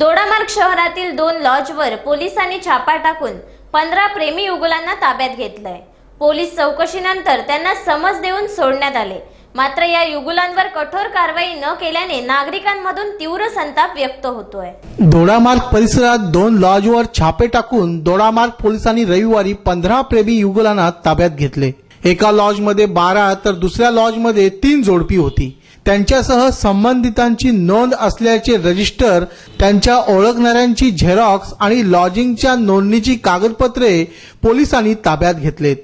दोडामार्ग शहरातील दोन लॉजवर पोलिसांनी छापा टाकून पंधरा प्रेमी युगुलांना ताब्यात घेतलंय. पोलीस चौकशीनंतर त्यांना समज देऊन सोडण्यात आले. मात्र या युगुलांवर कठोर कारवाई न केल्याने नागरिकांमधून तीव्र संताप व्यक्त होतोय. दोडामार्ग परिसरात दोन लॉजवर छापे टाकून दोडामार्ग पोलिसांनी रविवारी पंधरा प्रेमी युगलांना ताब्यात घेतले. एका लॉजमध्ये बारा तर दुसऱ्या लॉजमध्ये तीन जोडपी होती. त्यांच्यासह संबंधितांची नोंद असल्याचे रजिस्टर त्यांच्या ओळखणाऱ्यांची झेरॉक्स आणि लॉजिंगच्या नोंदणीची कागदपत्रे पोलिसांनी ताब्यात घेतलेत.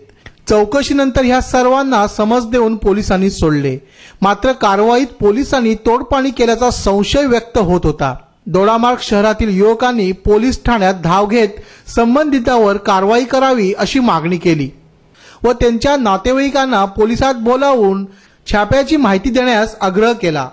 चौकशीनंतर ह्या सर्वांना समज देऊन पोलिसांनी सोडले. मात्र कारवाईत पोलिसांनी तोडपाणी केल्याचा संशय व्यक्त होत होता. दोडामार्ग शहरातील युवकांनी पोलीस ठाण्यात धाव घेत संबंधितावर कारवाई करावी अशी मागणी केली. व त्यांच्या नातेवाईकांना पोलिसात बोलावून छाप्याची माहिती देण्यास आग्रह केला.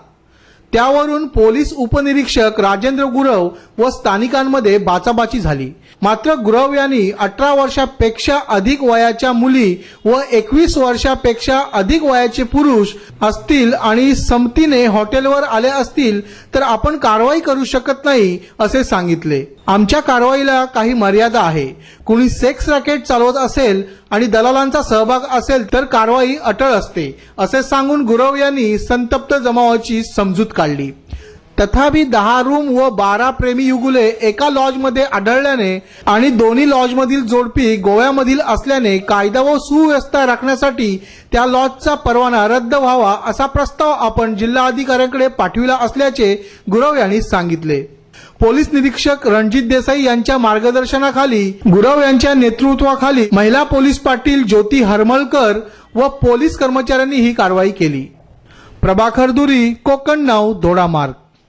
त्यावरून पोलीस उपनिरीक्षक राजेंद्र गुरव व स्थानिकांमध्ये बाचाबाची झाली. मात्र गुरव यांनी अठरा वर्षापेक्षा अधिक वयाच्या मुली व एकवीस वर्षापेक्षा अधिक वयाचे पुरुष असतील आणि समतीने हॉटेलवर आले असतील तर आपण कारवाई करू शकत नाही असे सांगितले. आमच्या कारवाईला काही मर्यादा आहे. कुणी सेक्स रॅकेट चालवत असेल आणि दलालांचा सहभाग असेल तर कारवाई अटळ असते असे सांगून गुरव यांनी संतप्त जमावाची समजूत काढली. तथापि दहा रूम व बारा प्रेमी युगुले एका लॉजमध्ये आढळल्याने आणि दोन्ही लॉजमधील जोडपी गोव्यामधील असल्याने कायदा व सुव्यवस्था राखण्यासाठी त्या लॉजचा परवाना रद्द व्हावा असा प्रस्ताव आपण जिल्हा अधिकाऱ्यांकडे पाठविला असल्याचे गुरव यांनी सांगितले. पोलीस निरीक्षक रणजित देसाई यांच्या मार्गदर्शनाखाली गुरव यांच्या नेतृत्वाखाली महिला पोलीस पाटील ज्योती हरमलकर व पोलीस कर्मचाऱ्यांनी ही कारवाई केली. પ્રભાકર દુરી કોકણ નવ ધોળામાર્ગ.